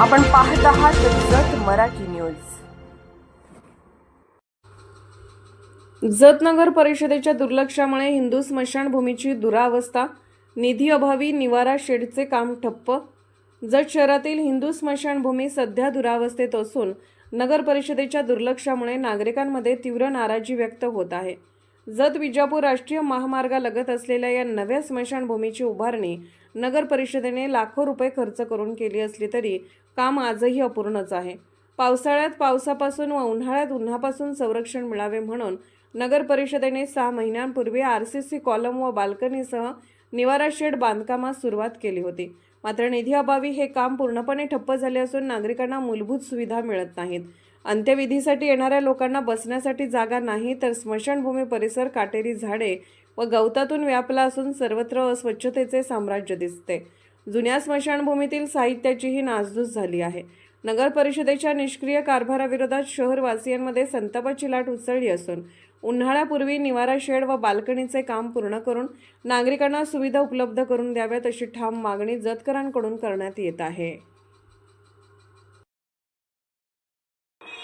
आपण पाहत आहात जत मराठी न्यूज. जत नगर परिषदेच्या दुर्लक्षामुळे हिंदू स्मशानभूमीची दुरावस्था निधी अभावी निवारा शेडचे काम ठप्प. जत शहरातील हिंदू स्मशानभूमी सध्या दुरावस्थेत असून नगर परिषदेच्या दुर्लक्षामुळे नागरिकांमध्ये तीव्र नाराजी व्यक्त होत आहे. जत विजापूर राष्ट्रीय महामार्गालगत असलेल्या या नव्या स्मशानभूमीची उभारणी नगर परिषदेने लाखो रुपये खर्च करून केली असली तरी काम आजही अपूर्णच आहे. पावसाळ्यात पावसापासून व उन्हाळ्यात उन्हापासून संरक्षण मिळावे म्हणून नगर परिषदेने सहा महिन्यांपूर्वी आर सी सी कॉलम व बाल्कनीसह निवारा शेड बांधकामास सुरुवात केली होती. मात्र निधी अभावी हे काम पूर्णपणे ठप्प झाले असून नागरिकांना मूलभूत सुविधा मिळत नाहीत. अंत्यविधीसाठी येणाऱ्या लोकांना बसण्यासाठी जागा नाही तर स्मशानभूमी परिसर काटेरी झाडे व गवतातून व्यापला असून सर्वत्र अस्वच्छतेचे साम्राज्य दिसते. जुन्या स्मशानभूमीतील साहित्याचीही नासधूस झाली आहे. नगर परिषदेच्या निष्क्रिय कारभाराविरोधात शहरवासियांमध्ये संतापाची लाट उसळली असून उन्हाळ्यापूर्वी निवारा शेड व बाल्कनीचे काम पूर्ण करून नागरिकांना सुविधा उपलब्ध करून द्याव्यात अशी ठाम मागणी जतकरांकडून करण्यात येत आहे.